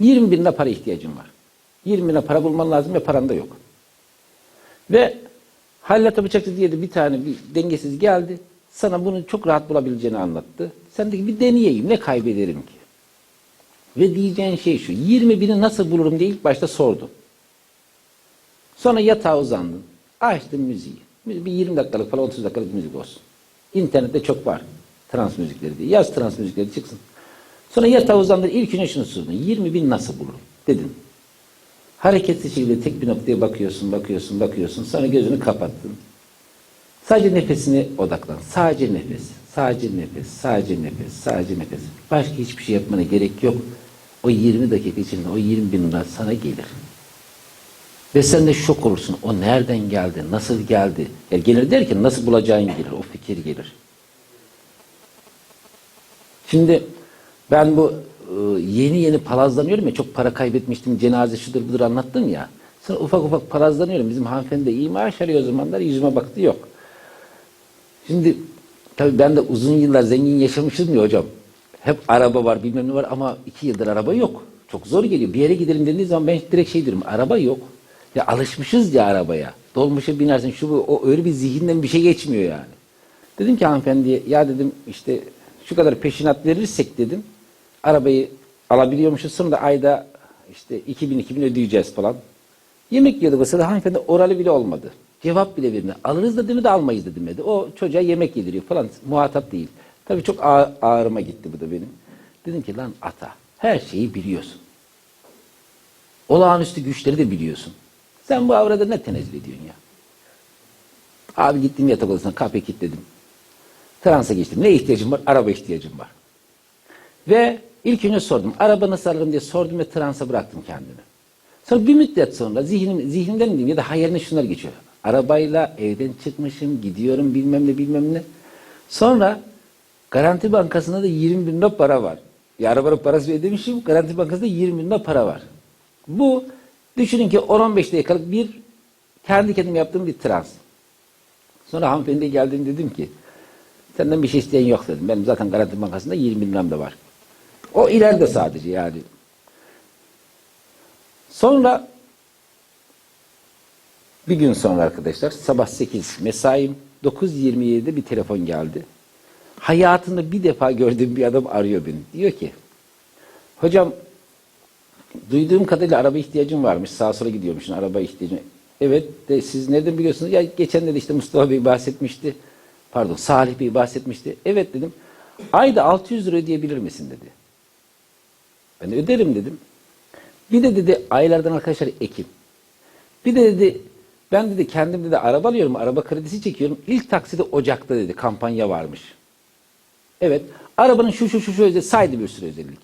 20 bin lira para ihtiyacın var. 20 bin lira para bulman lazım ve paran da yok. Ve Halil Bıçakçı diye de bir tane bir dengesiz geldi. Sana bunu çok rahat bulabileceğini anlattı. Sen de bir deneyeyim ne kaybederim ki? Ve diyeceğin şey şu. 20 bini nasıl bulurum diye ilk başta sordum. Sonra yatağa uzandın. Açtın müziği. Bir 20 dakikalık falan 30 dakikalık müzik olsun. İnternette çok var. Trans müzikleri diye. Yaz trans müzikleri çıksın. Sonra yatağa uzandın. İlk şunu sordun. 20 bin nasıl bulurum? Dedin. Hareketli şekilde tek bir noktaya bakıyorsun, bakıyorsun, bakıyorsun. Sonra gözünü kapattın. Sadece nefesine odaklan. Sadece nefes. Sadece nefes. Sadece nefes. Sadece nefes. Başka hiçbir şey yapmana gerek yok. O 20 dakika içinde o 20 bin lira sana gelir. Ve sen de şok olursun. O nereden geldi? Nasıl geldi? Yani gelir derken nasıl bulacağın gelir. O fikir gelir. Şimdi ben bu e, yeni yeni palazlanıyorum ya çok para kaybetmiştim cenaze şudur budur anlattım ya. Sonra ufak ufak palazlanıyorum. Bizim hanımefendi de iyi maaş arıyor o zamanlar yüzüme baktı yok. Şimdi tabii ben de uzun yıllar zengin yaşamışım ya hocam. Hep araba var bilmem ne var ama iki yıldır araba yok. Çok zor geliyor. Bir yere gidelim dediği zaman ben direkt şey diyorum araba yok. Ya alışmışız ya arabaya. Dolmuşa binersin şu bu o öyle bir zihinden bir şey geçmiyor yani. Dedim ki hanımefendiye ya dedim işte şu kadar peşinat verirsek dedim arabayı alabiliyormuşuz sonra da ayda işte 2000 2000 ödeyeceğiz falan. Yemek yiyordu mesela hanımefendi oralı bile olmadı. Cevap bile vermedi. Alırız da demedi almayız da demedi. O çocuğa yemek yediriyor falan muhatap değil. Tabii çok ağ- ağrıma gitti bu da benim. Dedim ki lan ata her şeyi biliyorsun. Olağanüstü güçleri de biliyorsun. Sen bu avrada ne tenezzül ediyorsun ya? Abi gittim yatak odasına kapıyı kilitledim. Transa geçtim. Ne ihtiyacım var? Araba ihtiyacım var. Ve ilk önce sordum. Araba nasıl alırım diye sordum ve transa bıraktım kendimi. Sonra bir müddet sonra zihnim, zihnimden diyeyim ya da hayaline şunlar geçiyor. Arabayla evden çıkmışım, gidiyorum bilmem ne bilmem ne. Sonra Garanti Bankası'nda da 20 bin lira para var. Ya arabanın parası ödemişim, Garanti Bankası'nda 20 bin lira para var. Bu düşünün ki 10-15 dakikalık bir kendi kendime yaptığım bir trans. Sonra hanımefendiye geldim dedim ki senden bir şey isteyen yok dedim. Benim zaten Garanti Bankası'nda 20 bin liram da var. O ileride sadece yani. Sonra bir gün sonra arkadaşlar sabah 8 mesaim 9.27'de bir telefon geldi. Hayatında bir defa gördüğüm bir adam arıyor beni. Diyor ki hocam duyduğum kadarıyla araba ihtiyacım varmış. Sağa sola gidiyormuşsun araba ihtiyacın. Evet de siz nereden biliyorsunuz? Ya geçen de işte Mustafa Bey bahsetmişti. Pardon Salih Bey bahsetmişti. Evet dedim. Ayda 600 lira ödeyebilir misin dedi. Ben de öderim dedim. Bir de dedi aylardan arkadaşlar Ekim. Bir de dedi ben dedi kendim dedi araba alıyorum, araba kredisi çekiyorum. İlk taksidi Ocak'ta dedi kampanya varmış. Evet. Arabanın şu şu şu şu özelliği saydı bir sürü özellik.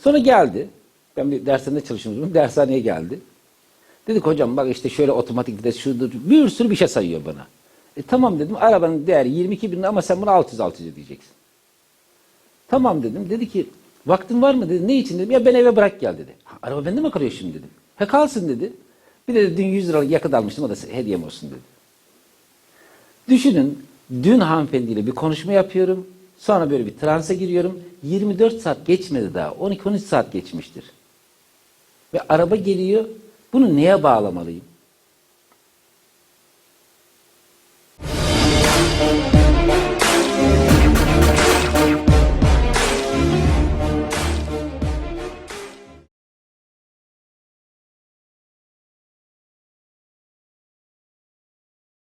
Sonra geldi. Ben bir dershanede çalışıyorum. Dershaneye geldi. Dedik hocam bak işte şöyle otomatik vites şudur. Bir sürü bir şey sayıyor bana. E tamam dedim arabanın değeri 22 bin ama sen bunu 600 600 ödeyeceksin. Tamam dedim. Dedi ki vaktin var mı dedi. Ne için dedim. Ya ben eve bırak gel dedi. "Ha, araba bende mi kalıyor şimdi dedim. He kalsın dedi. Bir de dün 100 liralık yakıt almıştım o da hediyem olsun dedi. Düşünün dün hanımefendiyle bir konuşma yapıyorum. Sonra böyle bir transa giriyorum. 24 saat geçmedi daha. 12-13 saat geçmiştir. Ve araba geliyor. Bunu neye bağlamalıyım?